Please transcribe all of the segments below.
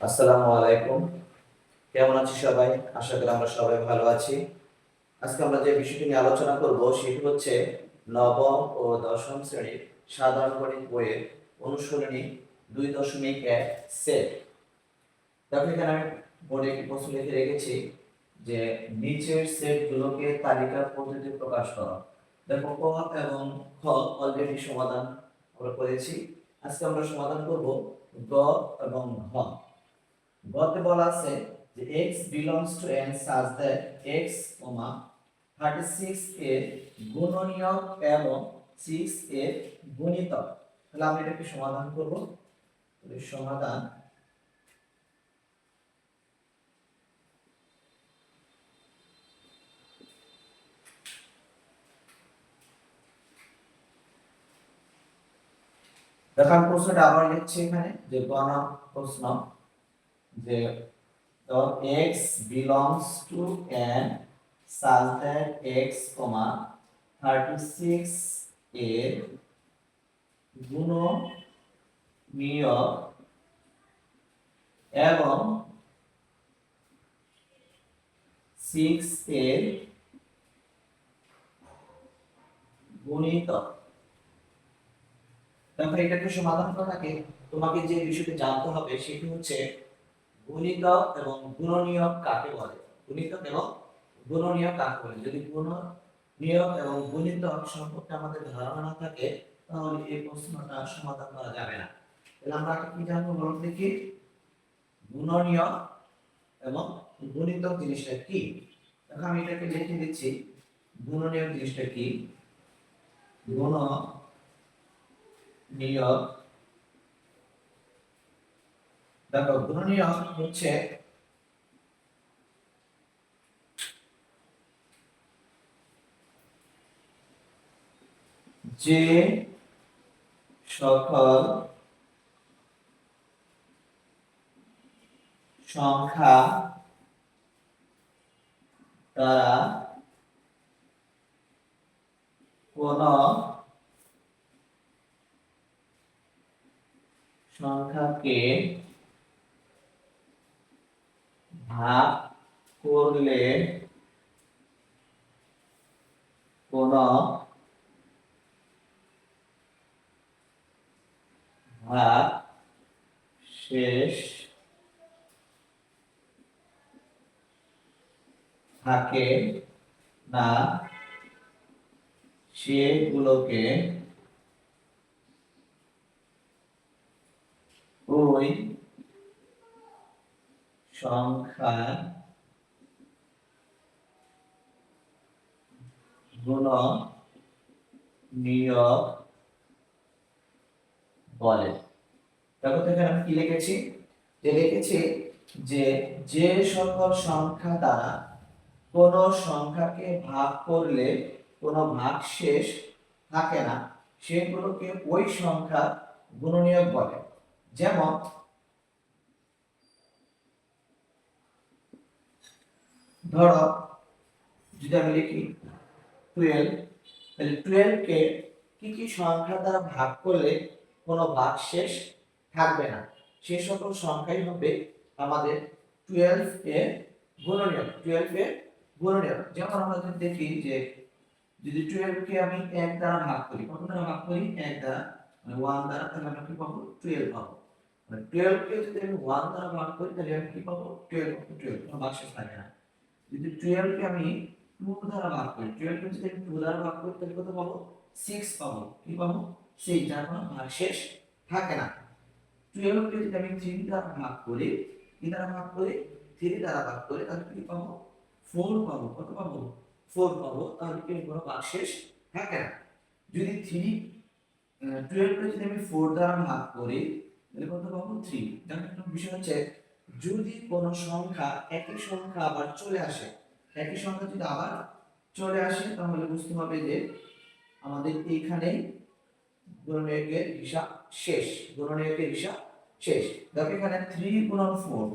আসসালামু আলাইকুম। কেমন আছি সবাই? আশা করি আমরা সবাই ভালো আছি। আজকে আমরা যে বিষয়টি নিয়ে আলোচনা করব সেটি হচ্ছে নবম ও দশম শ্রেণির সাধারণ গণিত বইয়ের অনুশীলনী দুই দশমিক এক সেট। দেখো, এখানে আমি বোর্ডে একটি প্রশ্ন লিখে রেখেছি যে নিচের সেটগুলোকে তালিকা পদ্ধতিতে প্রকাশ করো। দেখো, ক এবং খ অলরেডি সমাধান আমরা করেছি। আজকে আমরা সমাধান করব গ এবং ঘ। গতে বলা আছে যে x belongs to n such that x, 36 এর গুণনীয়ক এবং 6 এর গুণিতক। তাহলে আমরা এটাকে সমাধান করব। সমাধান দেখো আমি প্রশ্নটা আবার লিখছি এখানে যে গণ প্রশ্ন। The x belongs to n such that x, 36 এর গুণনীয়ক এবং 6 এর গুণিতক দেখো এটাকে সমাধান করার আগে তোমাকে যে বিষয়টি জানতে হবে সেটি হচ্ছে গুণিতক এবং গুণনীয়ক কাকে বলে? গুণিতক এবং গুণনীয়ক কাকে বলে? যদি গুণনীয়ক এবং গুণিতক সম্পর্কে আমাদের ধারণা না থাকে, তাহলে এই প্রশ্নটা সমাধান করা যাবে না। তাহলে আমরা কি জানব বলুন দেখি? গুণনীয়ক এবং গুণিতক জিনিসটা কি? দেখো আমি এটাকে লিখে দিচ্ছি। গুণনীয়ক জিনিসটা কি? গুণ নিয়ক দেখো গুণনীয়ক হচ্ছে যে সকল সংখ্যা দ্বারা কোন সংখ্যাকে ভাগ করলে কোন ভাগ শেষ থাকে না। সেগুলোকে ওই সংখ্যা গুণ নিয়োগ বলে। দেখো তো আমি কি লিখেছি? যে লিখেছি যে যে সকল সংখ্যা দ্বারা কোন সংখ্যাকে ভাগ করলে কোনো ভাগ শেষ থাকে না, সেগুলোকে ওই সংখ্যা গুণনীয়ক বলে। যেমন ধরো, যদি আমি লিখি টুয়েলভ তাহলে টুয়েলভকে কি কি সংখ্যা দ্বারা ভাগ করলে কোনো ভাগ শেষ থাকবে না? সে সকল সংখ্যাই হবে আমাদের টুয়েলভ এর গুণনীয়ক টুয়েলভ এর গুণনীয়ক। যেমন আমরা যদি দেখি যে যদি টুয়েলভকে আমি এক দ্বারা ভাগ করি, কত দ্বারা ভাগ করি? এক দ্বারা। মানে ওয়ান দ্বারা তাহলে আমরা কি পাবো? টুয়েলভ পাবো। মানে টুয়েলভকে যদি আমি ওয়ান দ্বারা ভাগ করি, তাহলে আমি কি পাবো? টুয়েলভ টুয়েলভ কোনো ভাগ শেষ থাকে না। যদি টুয়েলভকে আমি টু দ্বারা ভাগ করি টুয়েলভকে যদি আমি টু দ্বারা ভাগ করি, তাহলে কত পাবো? সিক্স পাবো। কি পাবো? সিক্স যার কোনো ভাগ শেষ থাকে না। টুয়েলভকে যদি আমি থ্রি দ্বারা ভাগ করি কি দ্বারা ভাগ করি থ্রি দ্বারা ভাগ করি, তাহলে কি পাবো? ফোর পাবো। কত পাবো? ফোর পাবো। তাহলে কি কোনো ভাগ শেষ থাকে না। যদি থ্রি টুয়েলভকে যদি আমি ফোর দ্বারা ভাগ করি, তাহলে কত পাবো? থ্রি একটা বিষয় হচ্ছে যদি কোনো সংখ্যা, একই সংখ্যা আবার চলে আসে, একই সংখ্যা যদি আবার চলে আসে, তাহলে বুঝতে হবে যে আমাদের এইখানে গুণনীয়কের হিসাব শেষ, গুণনীয়কের হিসাব শেষ। দেখো এখানে থ্রি গুণন ফোর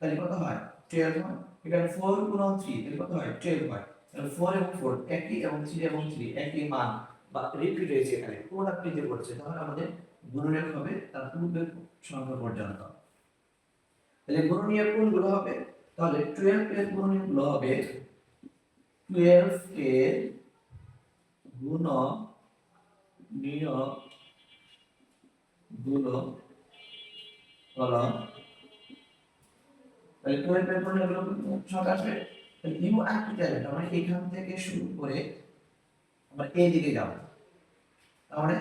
তাহলে কত হয়? টুয়েলভ হয়। এখানে ফোর গুণন থ্রি তাহলে কত হয়? টুয়েলভ হয়। তাহলে ফোর এবং ফোর একই এবং থ্রি এবং থ্রি একই মান বা রিপিট হয়েছে এখানে। পুনরাবৃত্তি করছে তাহলে আমাদের গুণনীয়ক হবে তার পূর্বের সংখ্যা পর্যন্ত। তাহলে গুণনীয় কোনগুলো হবে? তাহলে 12 এর গুণনীয়গুলো হবে 12 এর গুণ নিয়মগুলো হলো, তাহলে 12 এর আসবে? তাহলে ইউ আমরা এখান থেকে শুরু করে আমরা এই দিকে যাব। তার মানে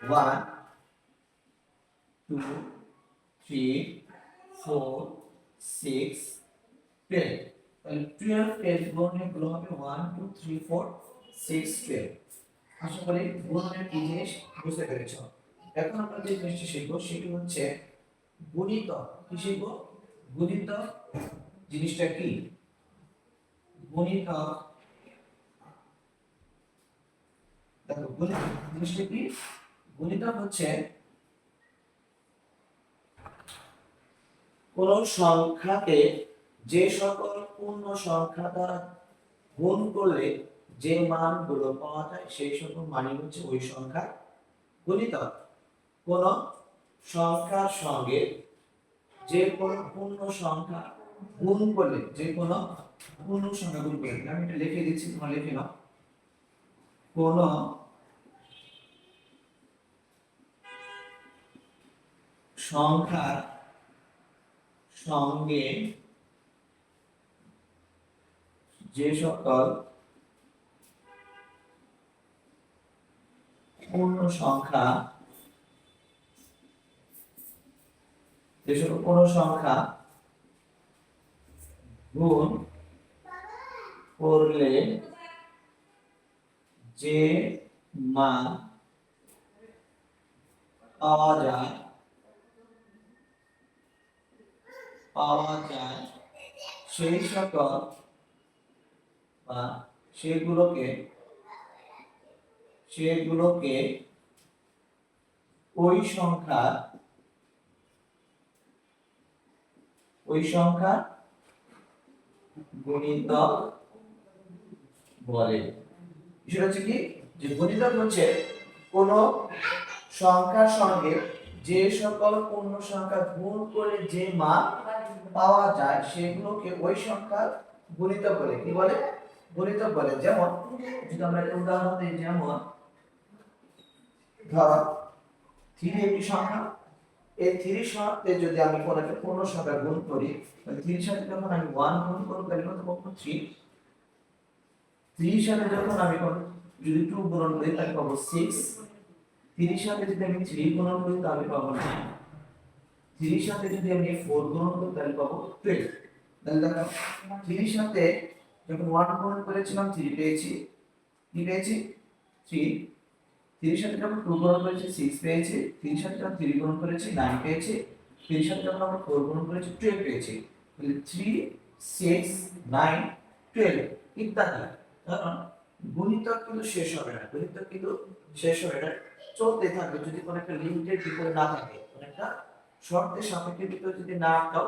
1 2 3 4 6 12 তাহলে 12 এর গুণনীয়গুলো হবে 1 2 3 4 6 12 আশা করি গুণনের কি জিনিস? বুঝতে পেরেছ? এখন আমরা যে জিনিসটি শিখব, সেটি হচ্ছে গুণিতক কি শিখব? গুণিতক জিনিসটা কি? গুণিতক দেখো গুণিতক জিনিসটা কি? গুণিতক হচ্ছে কোন সংখ্যাকে যে সকল পূর্ণ সংখ্যা দ্বারা গুণ করলে যে মানগুলো পাওয়া যায়, সেই সকল মানই হচ্ছে ওই সংখ্যা গুণিতক। কোন সংখ্যার সঙ্গে যে কোনো পূর্ণ সংখ্যা গুণ করলে, যে কোনো পূর্ণ সংখ্যা গুণ করলে, আমি এটা লিখে দিচ্ছি, তোমরা লিখে নাও। কোন সংখ্যার সঙ্গে যে সকল পূর্ণ সংখ্যা যে সংখ্যা গুণ করলে যে মান পাওয়া যায়। পাওয়া যায়, সেই সকল বা সেগুলোকে সেগুলোকে ওই সংখ্যা ওই সংখ্যা গুণিতক বলে। বিষয়টা হচ্ছে কি? যে গুণিতক হচ্ছে কোন সংখ্যার সঙ্গে যে সকল পূর্ণ সংখ্যা গুণ করে যে মান পাওয়া যায়, সেগুলোকে ওই সংখ্যা গুণিত বলে। কি বলে? গুণিত বলে। যেমন, যদি আমরা একটা উদাহরণ দিই, যেমন, ধর, থ্রি একটি সংখ্যা। এই থ্রির সাথে যদি আমি কোনো একটা পূর্ণ সংখ্যা গুণ করি, তাহলে থ্রির সাথে যখন আমি ওয়ান গুণ করব, তাহলে কত পাবো? থ্রি থ্রির সাথে যখন আমি যদি টু গুণন করি, তাহলে পাবো সিক্স থ্রির সাথে যদি আমি থ্রি গুণন করি, তাহলে পাবো নাইন থ্রির সাথে যদি আমি ফোর গুণন করি, তাহলে পাবো টুয়েলভ তাহলে দেখো থ্রির সাথে যখন ওয়ান গুণন করেছিলাম থ্রি পেয়েছি। কি পেয়েছি? থ্রি থ্রির সাথে যখন টু গুণন করেছি সিক্স পেয়েছি। থ্রির সাথে যখন থ্রি গুণন করেছি নাইন পেয়েছি। থ্রির সাথে যখন আমরা ফোর গুণন করেছি টুয়েলভ পেয়েছি। তাহলে থ্রি সিক্স নাইন টুয়েলভ ইত্যাদি। কারণ গুণিতক কিন্তু শেষ হবে না। গুণিতক কিন্তু শেষ হবে না। চলতে থাকবে, যদি কোনো একটা লিমিটের ভিতরে না থাকে, কোনো একটা শর্তের সাপেক্ষের ভিতরে যদি না আটকাও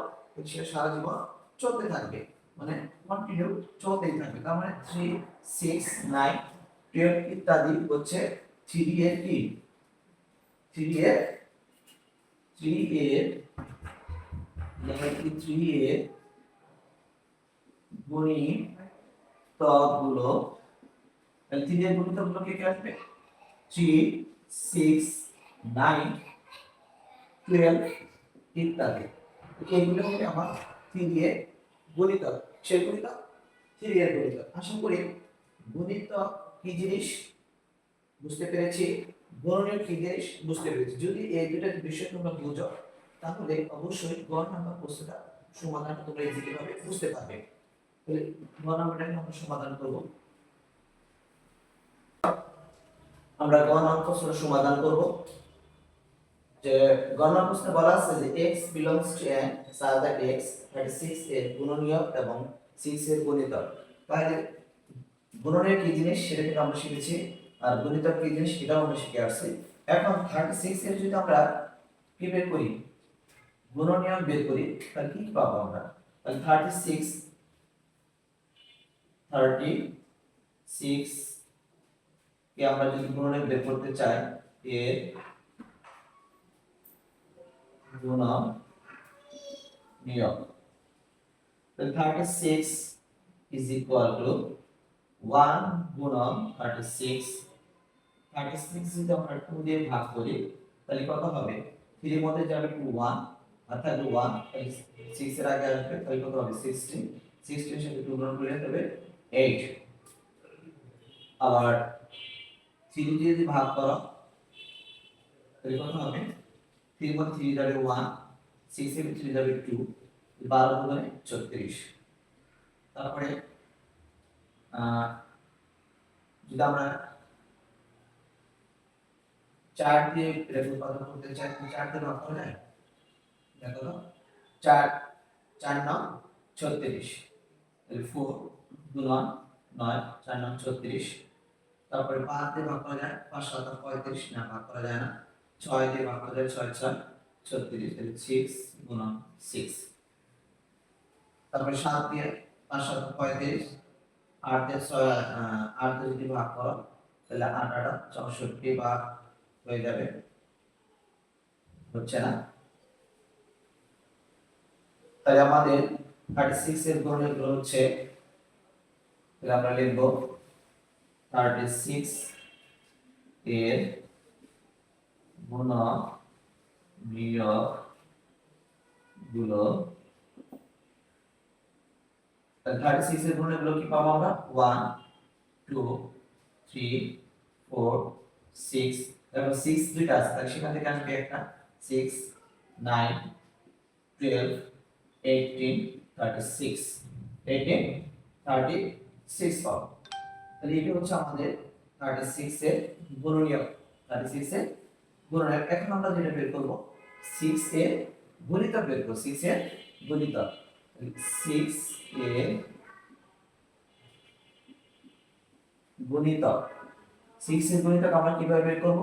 সেটা সারা জীবন চলতে থাকবে। মানে কন্টিনিউ চলতেই থাকবে। তার মানে থ্রি সিক্স নাইন টুয়েলভ ইত্যাদি হচ্ছে থ্রি এর কি থ্রি এর থ্রি এর থ্রি এর গুণিতকগুলো থ্রি এর গুণিতকগুলো কে কে আসবে? থ্রি সিক্স নাইন টুয়েলভ ইত্যাদি। এইগুলো হচ্ছে আমার থ্রি এর গণিতক সেই গণিতক থ্রি এর গণিতক আশা করি গণিতক কি জিনিস? বুঝতে পেরেছি। গণনীয় কি জিনিস? বুঝতে পেরেছি। যদি এই দুটা বিষয় তোমরা বুঝো, তাহলে অবশ্যই গ নাম্বার প্রশ্নটা সমাধান তোমরা ইজিলি ভাবে বুঝতে পারবে। তাহলে গ নাম্বারটাকে আমরা সমাধান করব। আমরা গ নাম্বার প্রশ্নের সমাধান করব। যে গণনা প্রশ্নে বলা আছে যে x belongs to n, such that x 36 এর গুণনীয়ক এবং 6 এর গুণিতক। তাহলে গুণনীয়ক কি জিনিস? সেটা কিন্তু আমরা শিখেছি। আর গুণিতক কি জিনিস? সেটাও আমরা শিখে আসছি। এখন 36 এর যদি আমরা কি বের করি? গুণনীয়ক বের করি, তাহলে কি পাবো আমরা? তাহলে 36 36 কে আমরা যদি গুণনীয়ক বের করতে চাই এর গুণন নিয়ম। Thirty six is equal to one গুণন থার্টি সিক্স থার্টি সিক্স যদি আমরা টু দিয়ে ভাগ করি, তাহলে কত হবে? থ্রির মধ্যে যাবে টু ওয়ান থাকবে ওয়ান সিক্স এর আগে আসবে, তাহলে কত হবে? সিক্সটিন সিক্সটিন সাথে টু গুণন করলে হবে এইট আবার থ্রি দিয়ে যদি ভাগ করো, তাহলে কত হবে? থ্রির মধ্যে থ্রি যাবে ওয়ান সিক্স এর থ্রি যাবে টু বারো গুণে ছত্রিশ। তারপরে যদি আমরা চার দিয়ে রেখে উৎপাদন করতে চাই চার দিয়ে ভাগ করা যায়? দেখো, চার চার নং ছত্রিশ। ফোর গুণন নয়, চার নং ছত্রিশ। তারপরে পাঁচ দিয়ে ভাগ করা যায়, পাঁচ সাত পঁয়ত্রিশ, না, ভাগ করা যায় না। ছয় দিয়ে ভাগ করা যায় ছয় ছয় ছত্রিশ সিক্স গুণন সিক্স তারপরে সাত দিয়ে পাঁচ, সাত পঁয়ত্রিশ, আট দিয়ে ছয় আট দিয়ে যদি ভাগ করো, তাহলে আট আট চৌষট্টি ভাগ হয়ে যাবে। হচ্ছে না? তাহলে আমাদের থার্টি সিক্স এর গুণের গুণ হচ্ছে, তাহলে আমরা লিখব থার্টি সিক্স এর গুণ বিয়োগগুলো থার্টি সিক্স এর গুণেরগুলো কি পাবো আমরা? One two three four six তারপর সিক্স দুইটা আছে, তাহলে সেখান থেকে আসবে একটা six nine twelve eighteen thirty six eighteen thirty six পাবো। তাহলে এটা হচ্ছে আমাদের থার্টি সিক্স এর গুণনীয় থার্টি সিক্স এর গুণনীয় এখন আমরা যেটা বের করব সিক্স এর গুণিতক বের করব সিক্স এর গুণিতক। সিক্স এর গুণিতক সিক্স এর গুণিতক আমরা কীভাবে বের করব?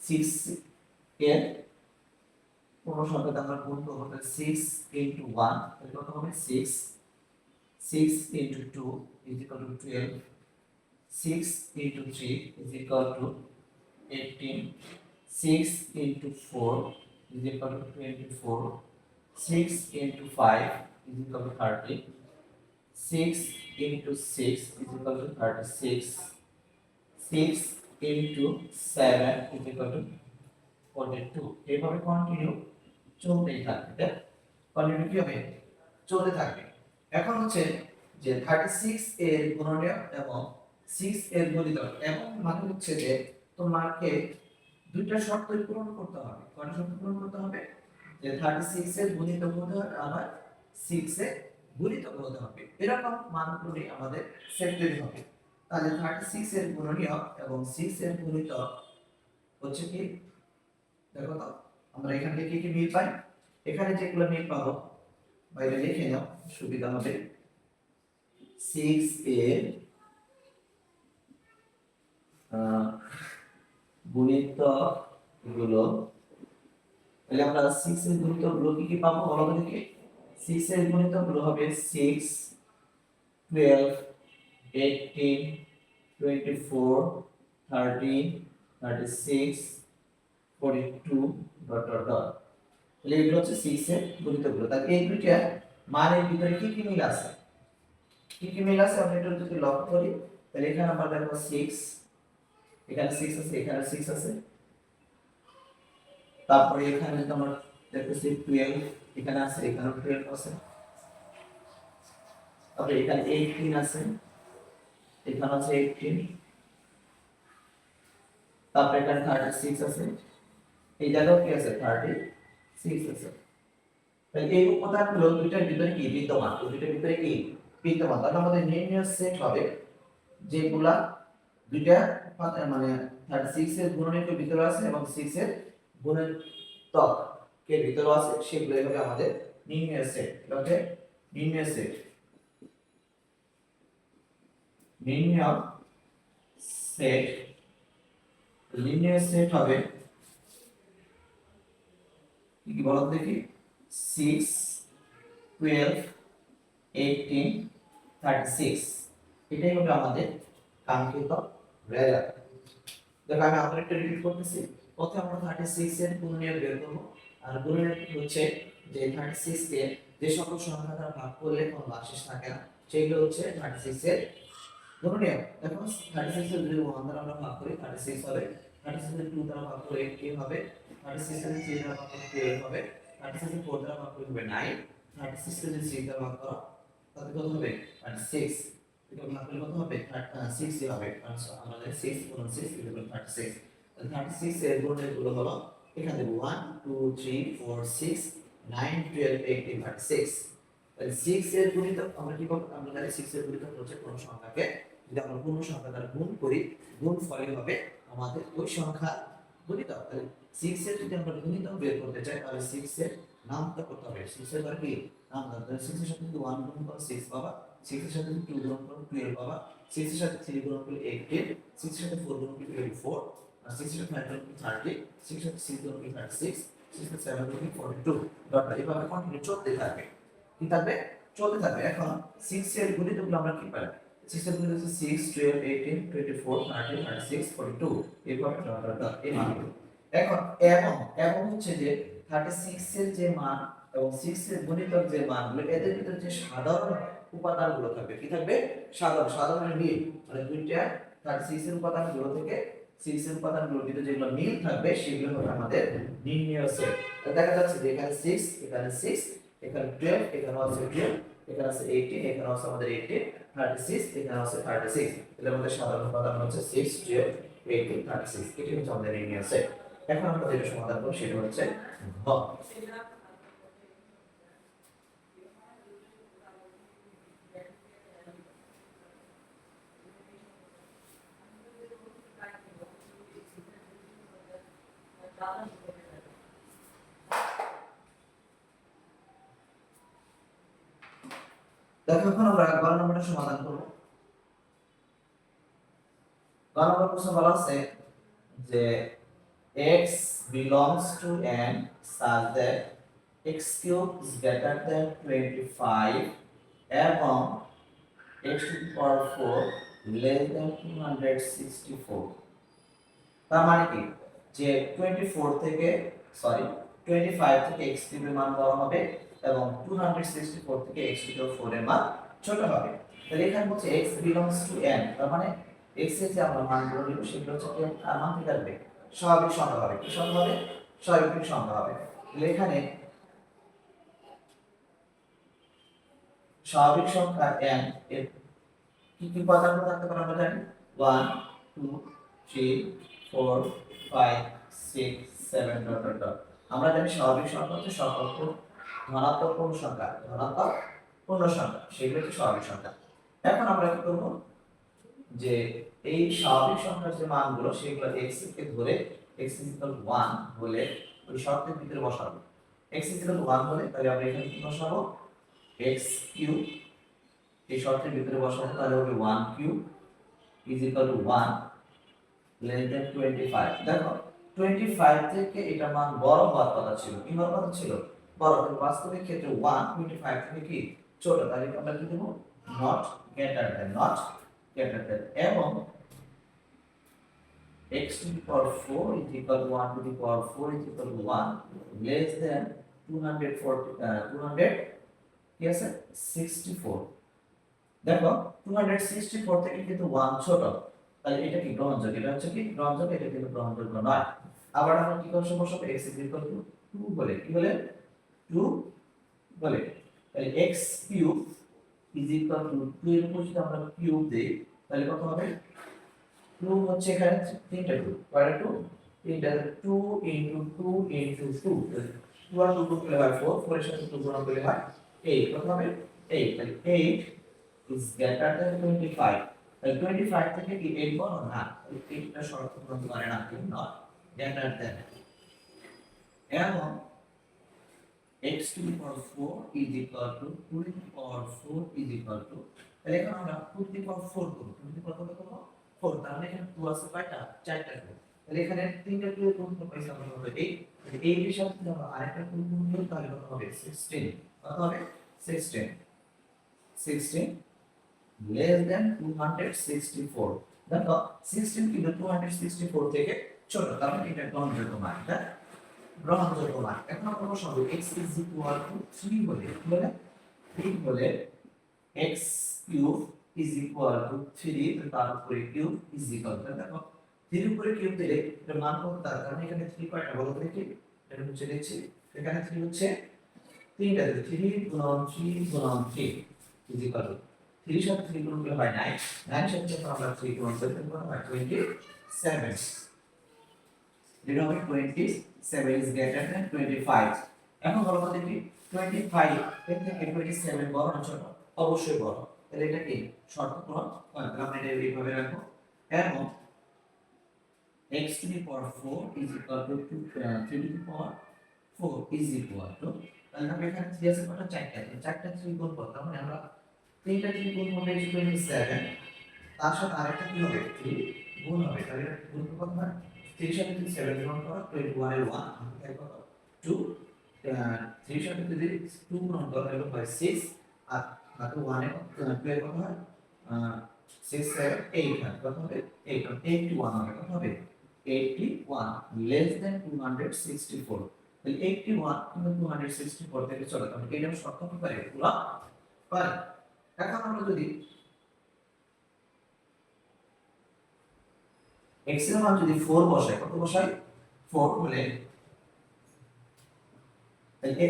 সিক্স এর কোন সংখ্যাতে আমরা গুণ করব, তাহলে সিক্স ইন্টু ওয়ান তাহলে কত হবে? Six six into two is equal to twelve six into three is equal to eighteen six into four is equal to twenty four six into five is equal to thirty six into six is equal to thirty six six into seven is equal to forty two এইভাবে continue চলতেই থাকবে continue কি হবে? চলতে থাকবে। এখন হচ্ছে যে থার্টি সিক্স এর গুণনীয় এবং সিক্স এর গুণিতক এবং মানে হচ্ছে যে তোমাকে দুইটা শর্তই পূরণ করতে হবে। কয়টা শর্ত পূরণ করতে হবে? যে থার্টি সিক্স এর গুণিতক হতে হবে আবার সিক্স এর গুণিতক হতে হবে। এরকম মানগুলি আমাদের সেট তৈরি হবে। তাহলে থার্টি সিক্স এর গুণনীয় এবং সিক্স এর গুণিতক হচ্ছে কি? দেখো তো, আমরা এখান থেকে কি কি মিল পাই? এখানে যেগুলো মিল পাবো, বাইরে লিখে নাও, সুবিধা হবে। সিক্স এর গুণিতকগুলো তাহলে আমরা সিক্স এর কি কি পাবো বলো দেখি? সিক্স এর হবে six twelve eighteen twenty four thirty thirty six forty two dot dot dot তাহলে এগুলো হচ্ছে সিক্স এর গুণিতকগুলো তাহলে এই দুইটা মানের ভিতরে কি কি মিল আছে? কি কি মিল আছে? আমরা একটু যদি লক্ষ্য করি, তাহলে এখানে আমরা দেখো সিক্স এখানে সিক্স আছে, এখানে সিক্স আছে। তারপরে এখানে আমরা দেখতেছি টুয়েলভ এখানে আছে এখানে টুয়েলভ আছে। তারপরে এখানে এইটিন আছে, এখানে আছে এইটিন তারপরে এখানে থার্টি সিক্স আছে। এই জায়গাও কি আছে? থার্টি সিক্স আছে। এই উপাদানগুলো দুইটার ভিতরে কি বিদ্যমান? দুইটার ভিতরে কি বিদ্যমান? তাহলে আমাদের নির্ণয় সেট হবে যেগুলা দুইটা মানে থার্টি সিক্স এর গুণনীয়ক ভিতরে আছে এবং সিক্স এর গুণের কে ভিতরে আছে সেগুলো হবে আমাদের নির্ণয় সেট এটা হচ্ছে নির্ণয় সেট নির্ণয় সেট লিনিয়ার সেট হবে কি কি বলো দেখি? Six twelve eighteen thirty six এটাই হবে আমাদের কাঙ্ক্ষিত রেজাল্ট দেখো, আমি আবার একটা রিপিট করতেছি। প্রথমে আমরা থার্টি সিক্স এর গুণনীয় বের করব। আর গুণনীয় হচ্ছে? যে থার্টি সিক্স কে যে সকল সংখ্যা দ্বারা ভাগ করলে কোনো ভাগশেষ থাকে না। সেগুলো হচ্ছে থার্টি সিক্স এর ধরনীয় দেখো থার্টি সিক্স এর যদি ওয়ান দ্বারা আমরা ভাগ করি থার্টি সিক্স হবে। থার্টি সিক্স এর টু দ্বারা ভাগ করে কি হবে? থার্টি সিক্স এর থ্রি দ্বারা ভাগ করে টুয়েলভ হবে। থার্টি সিক্স এর ফোর দ্বারা ভাগ করে হবে নাইন থার্টি সিক্স এর থ্রি দ্বারা ভাগ করো, তাহলে কত হবে? থার্টি সিক্স আমাদেরগুলো হলো এখানে one two three four six nine twelve eighteen thirty six তাহলে সিক্স এর গুণিত, আমরা কি করব? আমরা জানি এর গুণিত হচ্ছে কোনো সংখ্যাকে? যদি আমরা পূর্ণ সংখ্যা দ্বারা গুণ করি, গুণ ফলে হবে আমাদের ওই সংখ্যা গুণিত। তাহলে যদি আমরা গুণিত বের করতে চাই, তাহলে সিক্স এর নামটা করতে হবে। সিক্স এর দ্বারা কি? নাম তাহলে সিক্স এর সাথে যদি ওয়ান গুণ করো সিক্স পাবা। সিক্স এর সাথে টু গুণ করো টুয়েলভ পাবা। সিক্সের সাথে থ্রি গুণ করলে এইটিন সিক্স এর সাথে ফোর গুণ করলে টোয়েন্টি ফোর আর সিক্স এর সাথে ফাইভ গুণ করলে থার্টি সিক্স এর সাথে সিক্স গুণ করলে থার্টি সিক্স সিক্স এর সেভেন গুণ করলে ফোর্টি টু ডট এভাবে কন্টিনিউ চলতে থাকবে। কি থাকবে? চলতে থাকবে। এখন সিক্স এর গুণিতগুলো আমরা কি পাই? সিক্স এর গুণিত হচ্ছে six twelve eighteen twenty four thirty thirty six forty two dot এখন এবং এবং হচ্ছে যে থার্টি সিক্স এর যে মান এবং সিক্স এর গুণিতক যে মানগুলো এদের ভিতরে যে সাধারণ উপাদানগুলো থাকবে। কি থাকবে? সাধারণ সাধারণ মিল মানে দুইটা থার্টি সিক্স এর উপাদানগুলো থেকে সিক্স এর উপাদানগুলোর ভিতরে যেগুলো মিল থাকবে, সেগুলো হবে আমাদের নির্ণয় সেট। দেখা যাচ্ছে যে এখানে সিক্স এখানে সিক্স এখানে টুয়েলভ এখানে আছে টুয়েলভ এখানে আছে এইটিন এখানে আছে আমাদের এইটিন থার্টি সিক্স এখানে আছে থার্টি সিক্স এর মধ্যে সাধারণ উপাদান হচ্ছে six twelve eighteen thirty six এটি হচ্ছে আমাদের নির্ণয় সেট। এখন আমরা যেটা সমাধান করব, সেটা হচ্ছে দেখো এখন আমরা বারো নম্বরটা সমাধান করব বারো নম্বর প্রশ্ন বলা আছে যে x belongs to n such that x cube is greater than 25 এবং x to the power 4 less than 264 তার মানে কি যে 24 থেকে সরি 25 থেকে x কিউবের মান বড় হবে এবং 264 থেকে x the 4 এর মান ছোট হবে। তাহলে এখানে বলছে x belongs to n, তার মানে x এর যে আমরা মানগুলো নিব, সেগুলো হচ্ছে কি আর মান কি থাকবে? স্বাভাবিক সংখ্যা হবে। কি সংখ্যা হবে? স্বাভাবিক সংখ্যা হবে। তাহলে এখানে স্বাভাবিক সংখ্যা n এর কি কি উপাদান থাকতে পারে আমরা জানি? 1 2 3 4 5 6 7 ডট ডট ডট আমরা জানি স্বাভাবিক সংখ্যা হচ্ছে সকল ধনাত্মক পূর্ণ সংখ্যা ধনাত্মক পূর্ণ সংখ্যা সেগুলো হচ্ছে স্বাভাবিক সংখ্যা। এখন আমরা কি করব? যে এই স্বাভাবিক সংখ্যার যে মানগুলো, সেগুলো x কে ধরে x ইকুয়াল 1 হলে ওই শর্তের ভিতরে বসাবো। x ইকুয়াল 1 হলে তাহলে আমরা এখানে কি বসাবো? x কিউব এই শর্তের ভিতরে বসাবো, তাহলে হবে 1 cube is equal to 1 less than 25 দেখো 25 থেকে এটা মান বড় হওয়ার কথা ছিল। কি হওয়ার কথা ছিল? বাস্তবিক ক্ষেত্রে 1 25 থেকে কি? দেব? নট গ্রেটার দ্যান এবং x to the power 4 is equal to 1 to the power 4 is equal to 1 less than 240 uh, 200 কি আছে? 64 দেখো 264 থেকে কিন্তু 1 ছোট। তাহলে এটা কি গ্রহণযোগ্য? এটা হচ্ছে কি গ্রহণযোগ্য? এটা কিন্তু গ্রহণযোগ্য নয়। আবার আমরা কি করব? বসাবো x equal to 2 বলে। কি বলে? 2 বলে। তাহলে x cube is equal to 2 এর উপর যদি আমরা কিউব দেই, তাহলে কত হবে? টু হচ্ছে এখানে তিনটা টু কয়টা টু তিনটা। Two into two into two two আর টু টু করলে হয় ফোর ফোর এর সাথে টু গুণ করলে হয় এইট কত হবে? এইট তাহলে eight is greater than twenty five তাহলে টোয়েন্টি ফাইভ থেকে কি এইট বড় না এইটটা শর্ত পূরণ করে না, কিন্তু নট গ্রেটার দ্যান এবং x to the power 4 is equal to 2 to the power 4 is equal to, তাহলে এখন আমরা 2 to the power 4 করব। 2 to the কত করব? 4 তার মানে এখানে 2 আছে কয়টা? চারটা করব। তাহলে এখানে তিনটা টু এর গুণ পয়সা কত? হবে 8 এই এর আমরা আরেকটা টু গুণ করি, তাহলে কত হবে? 16 কত হবে? 16 16 less than 264 দেখো 16 কিন্তু 264 থেকে ছোট মানে এটা গ্রহণযোগ্য মান এটা গ্রহণযোগ্য মান এখন আমরা বসাবো x is equal to 3 হলে বলে? 3 হলে x cube is equal to 3 তো তার উপরে কিউব is equal to, দেখো 3 উপরে কিউব দিলে এর মান কত? তার কারণ এখানে 3 কয়টা বলো দেখি, এটা হচ্ছে দেখছি, এখানে 3 হচ্ছে তিনটা দিলে 3 গুণন 3 গুণন 3 is equal to 3 এর সাথে 3 গুণ করলে হয় 9 9 এর সাথে যখন আমরা 3 গুণ করি তখন হয় 27 যেটা হবে 27 is greater than 25 এখন বলো তো দেখি 25 এর থেকে 27 বড় না ছোট? অবশ্যই বড়। তাহলে এটা কি? শর্ত পূরণ হয়। আমরা এটা এইভাবে রাখব। এবং x to the power 4 is equal to 2 uh, 3 to the power 4 is equal to তাহলে আমরা এখানে 3 আছে কত? চারটা আছে। চারটা 3 গুণ করতে মানে আমরা তিনটা 3 গুণ হবে 27 তার সাথে আরেকটা কি হবে? 3 গুণ হবে, তাহলে গুণ কত হয় 3 সাথে যদি 7 গুণ করো 21 এর 1 আমাদের কত 2 3 সাথে যদি 2 গুণ করো, তাহলে হয় 6 আর বাকি 1 এর 2 এর কত হয় 6 7 8 হয়, কত হবে? 8 81 হবে, কত হবে? 81 less than 264 তাহলে 81 কিন্তু 264 থেকে চলে, তাহলে এটা শর্ত পারে পুরো পারে এখন আমরা যদি x এর মান যদি 4 বসাই, কত বসাই? 4 হলে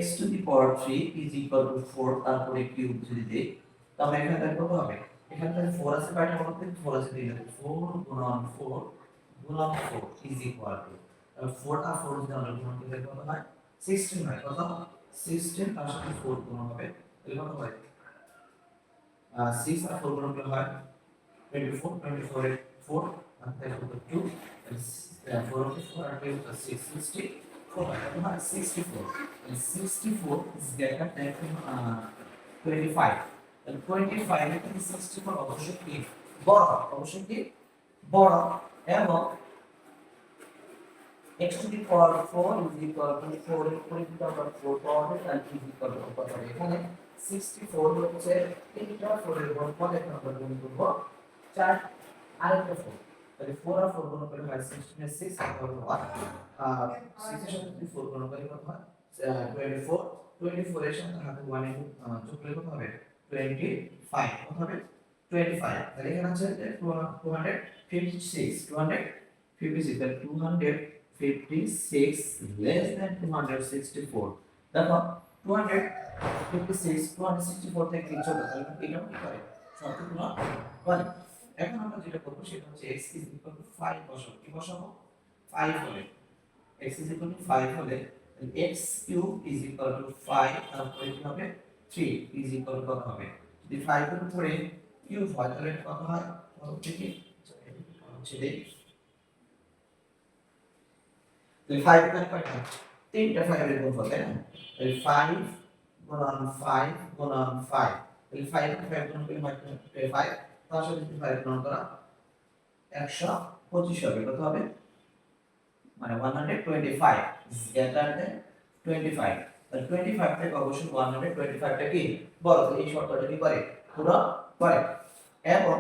x to the power 3 is equal to 4 তারপরে কিউব যদি দেই, তাহলে এখানে তাহলে কত হবে? এখানে তাহলে 4 আছে কয়টা বলতে 4 আছে দিলে 4 গুণন 4 গুণন 4 ইজ ইকুয়াল টু 4 আর 4 যদি আমরা গুণন করলে কত হয়? 16 হয়, কত? 16 তার সাথে 4 গুণ হবে। কত 6 আর 4 গুণ করলে হয় 24 24 এর 4 and then over 2 is uh, 4 of 4 and 2 plus 6 64 I have 64 and 64 is greater than uh, 25 and 25 এর থেকে 64 অবশ্যই কি বড় অবশ্যই কি বড় এবং x to the power 4 is equal to 4 এর যদি আমরা 4 পাওয়া যায় তাহলে কি কত হবে এখানে 64 হচ্ছে তিনটা 4 এর উপর পরে আমরা গুণ করব 4 আরেকটা 4 তাহলে 4 আর 4 গুণ করলে হয় 16 এর 6 আর 4 হয় আর 6 এর সাথে যদি 4 গুণ করি, কত হয়? 24 24 এর সাথে হাতে 1 এর যোগ করলে কত হবে? 25 কত হবে? 25 তাহলে এখানে আছে 256 256 তাহলে 256 less than 264 দেখো 256 264 থেকে কিছু তাহলে এটাও কি করে। শর্ত পূরণ করে। এখন আমরা যেটা করব সেটা হচ্ছে x is equal to 5 বসাবো। কি বসাবো? 5 হলে। x is equal to 5 হলে x cube is equal to 5 তারপরে কি হবে? 3 is equal কত হবে? যদি 5 এর উপরে কিউব হয়, তাহলে কত থেকে হচ্ছে দেখ। 5 এখানে কয়টা? তিনটা 5 এর গুণফল, তাই 5 গুণন 5 গুণন 5 তাহলে 5 এর 5 গুণন করলে 5 তার সাথে 5 গুণন করা 125 হবে। কত হবে? মানে 125 is greater than 25 তাহলে 25 থেকে অবশ্যই 125 টা কি? বড়। তো এই শর্তটা কি করে? পুরো করে। এবং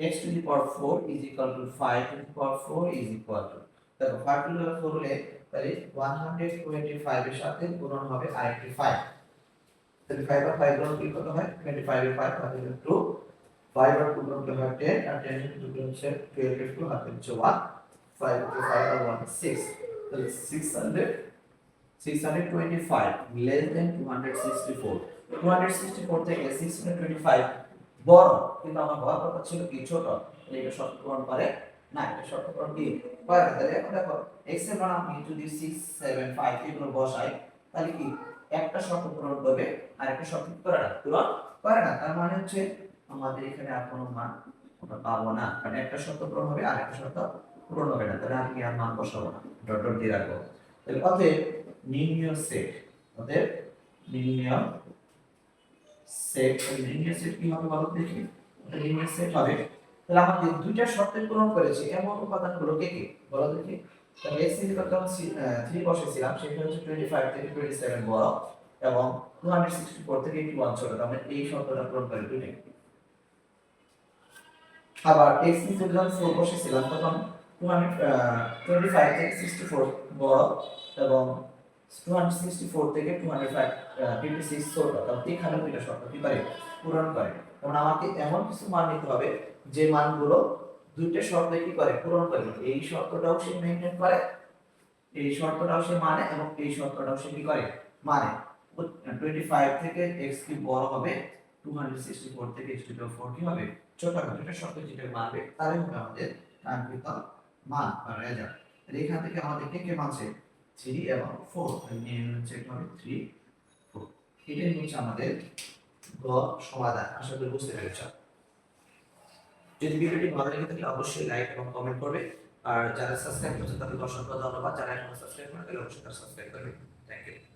x to the power 4 is equal to 5 to the power 4 is equal to দেখো 5 to the power 4 হলে তাহলে 125 এর সাথে গুণন হবে আরেকটি 5 তাহলে 5 আর 5 গুণন করলে কত হয়? 25 এর 5 হাতে 2 5 আর 2 গুণন হয় 10 আর 10 এর 2 গুণন হচ্ছে 12 এর 2 হাতে হচ্ছে 1 5 to 5 আর 1 6 তাহলে 600 625 less than 264 264 থেকে 625 বড়, কিন্তু আমার হওয়ার কথা ছিল কি? ছোট। এটা শর্ত পূরণ করে না, এটা পূরণ কি করে। তাহলে এখন এর মান আমি যদি 6 7 5 এগুলো বসাই, তাহলে কি? একটা শর্ত পূরণ করবে, আর একটা মানে পাবো না। একটা শর্ত পূরণ হবে, আর শর্ত পূরণ হবে না। তাহলে আমি আর মান বসাবো না? ডট ডট দিয়ে রাখব। তাহলে অতএব নির্ণয় সেট অতএব নির্ণয় সেট লিনিয়ার সেট কি হবে বলো দেখি? লিনিয়ার সেট হবে তাহলে আমাদের দুইটা শর্তে পূরণ করেছে। এমন উপাদানগুলো কে কে? বলো দেখি। তাহলে ইজ ইকুয়াল টু 3 বসেছিলাম সেটা হচ্ছে 25 থেকে 27 বড় এবং 264 থেকে 81 ছোট। আমরা এই শর্তটা পূরণ করে দুইটাই। আবার ইজ ইকুয়াল টু 4 বসেছিলাম তখন টু হান্ড্রেড টোয়েন্টি ফাইভ থেকে সিক্সটি ফোর বড় এবং টু হান্ড্রেড সিক্সটি ফোর থেকে two hundred five fifty six ছোট। অর্থাৎ এখানে দুইটা শর্ত কি পারে? পূরণ করে। যেমন আমাকে এমন কিছু মান নিতে হবে যে মানগুলো দুইটা শর্ত কি করে? পূরণ করে। এই শর্তটাও সে মেনটেন করে, এই শর্তটাও সে মানে এবং এই শর্তটাও সে কি করে? মানে। টোয়েন্টি ফাইভ থেকে এক্স কি বড় হবে টু হান্ড্রেড সিক্সটি ফোর থেকে এক্স টু ফোর কি হবে? ছোট হবে। দুটো শর্ত যেটা মানবে তারই হবে আমাদের কাঙ্ক্ষিত মান বা রেজাল্ট এখান থেকে আমাদের কে কে মানছে? থ্রি এবং ফোর নিয়ে হচ্ছে হবে থ্রি ফোর এটাই হচ্ছে আমাদের গ, সমাধান। আশা করি বুঝতে পেরেছ। যদি ভিডিওটি ভালো লেগে থাকলে অবশ্যই লাইক এবং কমেন্ট করবে। আর যারা সাবস্ক্রাইব করছে তাদেরকে অসংখ্য ধন্যবাদ। যারা এখন সাবস্ক্রাইব করে তাহলে অবশ্যই তারা সাবস্ক্রাইব করবে। Thank you